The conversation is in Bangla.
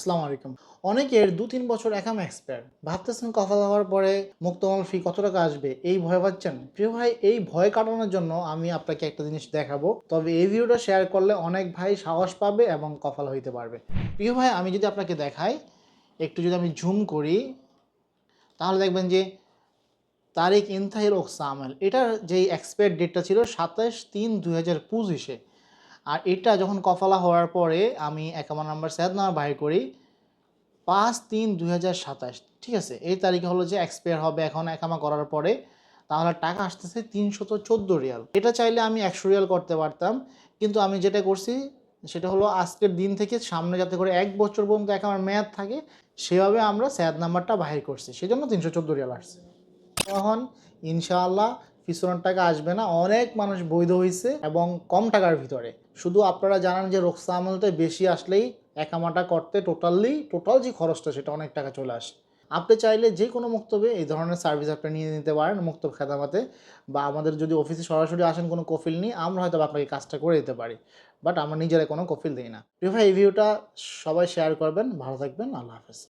আসসালামু আলাইকুম। অনেকের দু তিন বছর একাম এক্সপায়ার ভাবতেছেন কফা হওয়ার পরে মুক্তমাল ফি কত টাকা আসবে? এই ভয় পাচ্ছেন? প্রিয় ভাই, এই ভয় কাটানোর জন্য আমি আপনাকে একটা জিনিস দেখাবো। তবে এই ভিডিওটা শেয়ার করলে অনেক ভাই সাহস পাবে এবং কফাল হইতে পারবে। প্রিয় ভাই, আমি যদি আপনাকে দেখাই, একটু যদি আমি ঝুম করি, তাহলে দেখবেন যে তারিক ইনথাহির ওকসামেল এটার যেই এক্সপায়ার ডেটটা ছিল সাতাশ তিন দুই হাজার পঁচিশে। আর এটা যখন কফালা হওয়ার পরে আমি একামা নাম্বার স্যাদ নাম্বার বাইর করি, পাঁচ তিন দুই ঠিক আছে? এই তারিখে হলো যে এক্সপায়ার হবে এখন একামা করার পরে, তাহলে টাকা আসতেছে তিনশত চোদ্দ রিয়াল। এটা চাইলে আমি একশো রিয়াল করতে পারতাম, কিন্তু আমি যেটা করছি সেটা হলো আজকের দিন থেকে সামনে যাতে করে এক বছর পর্যন্ত এক একামার মেয়াদ থাকে, সেভাবে আমরা স্যাদ নাম্বারটা বাহির করছি। সেজন্য তিনশো চোদ্দ রিয়াল আসছে। তখন ইনশাআল্লাহ পিছনের টাকা আসবে না। অনেক মানুষ বৈধ হয়েছে এবং কম টাকার ভিতরে। শুধু আপনারা জানান যে রোকসা আমলতে বেশি আসলেই একামাটা করতে টোটালি, টোটাল যে খরচটা সেটা অনেক টাকা চলে আসে। আপনি চাইলে যে কোনো মুক্তবে এই ধরনের সার্ভিস আপনি নিয়ে নিতে পারেন মুক্তব খেদামাতে বা আমাদের যদি অফিসে সরাসরি আসেন কোনো কফিল নিয়ে, আমরা হয়তো আপনাকে কাজটা করে দিতে পারি। বাট আমরা নিজেরা কোনো কফিল দিই না। প্রিয় ভাই, এই ভিডিওটা সবাই শেয়ার করবেন। ভালো থাকবেন। আল্লাহ হাফেজ।